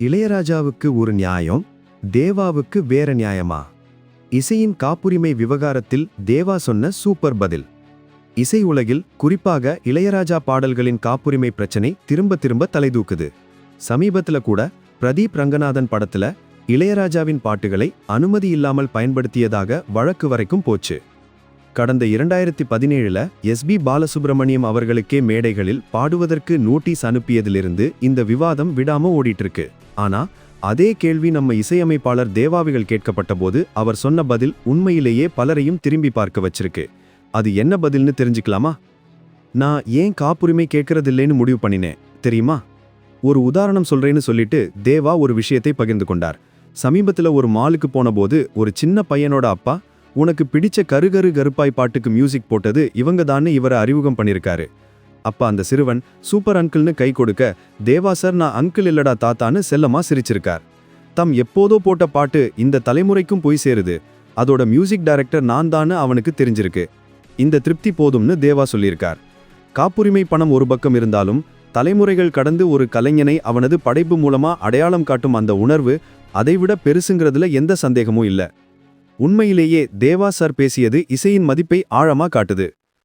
இளையராஜாவுக்கு ஒரு நியாயம் தேவாவுக்கு வேற நியாயமா? இசையின் காப்புரிமை விவகாரத்தில் தேவா சொன்ன சூப்பர் பதில். இசை உலகில் குறிப்பாக இளையராஜா பாடல்களின் காப்புரிமை பிரச்சனை திரும்ப திரும்ப தலைதூக்குது. சமீபத்தில் கூட பிரதீப் ரங்கநாதன் படத்துல இளையராஜாவின் பாட்டுகளை அனுமதி இல்லாமல் பயன்படுத்தியதாக வழக்கு வரைக்கும் போச்சு. கடந்த இரண்டாயிரத்தி பதினேழுல எஸ்பி பாலசுப்ரமணியம் அவர்களுக்கே மேடைகளில் பாடுவதற்கு நோட்டீஸ் அனுப்பியதிலிருந்து இந்த விவாதம் விடாம ஓடிட்டு இருக்கு. ஆனா அதே கேள்வி நம்ம இசையமைப்பாளர் தேவாவிகள் கேட்கப்பட்ட போது அவர் சொன்ன பதில் உண்மையிலேயே பலரையும் திரும்பி பார்க்க வச்சிருக்கு. அது என்ன பதில்னு தெரிஞ்சுக்கலாமா? நான் ஏன் காப்புரிமை கேட்கறதில்லைன்னு முடிவு பண்ணினேன் தெரியுமா? ஒரு உதாரணம் சொல்றேன்னு சொல்லிட்டு தேவா ஒரு விஷயத்தை பகிர்ந்து கொண்டார். சமீபத்தில் ஒரு மாலுக்கு போனபோது ஒரு சின்ன பையனோட அப்பா உனக்கு பிடிச்ச கருகரு கருப்பாய் பாட்டுக்கு மியூசிக் போட்டது இவங்க தான்னு இவரை அறிமுகம் பண்ணியிருக்காரு. அப்ப அந்த சிறுவன் சூப்பர் அங்கிள்னு கை கொடுக்க தேவா சார் நான் அங்கிள் இல்லடா தாத்தான்னு செல்லமா சிரிச்சிருக்கார். தம் எப்போதோ போட்ட பாட்டு இந்த தலைமுறைக்கும் போய் சேருது. அதோட மியூசிக் டைரக்டர் நான் தான்னு அவனுக்கு தெரிஞ்சிருக்கு. இந்த திருப்தி போதும்னு தேவா சொல்லியிருக்கார். காப்புரிமை பணம் ஒரு பக்கம் இருந்தாலும் தலைமுறைகள் கடந்து ஒரு கலைஞனை அவனது படைப்பு மூலமா அடையாளம் காட்டும் அந்த உணர்வு அதைவிட பெருசுங்கிறதுல எந்த சந்தேகமும் இல்லை. உண்மையிலேயே தேவா சார் பேசியது இசையின் மதிப்பை ஆழமா காட்டுது.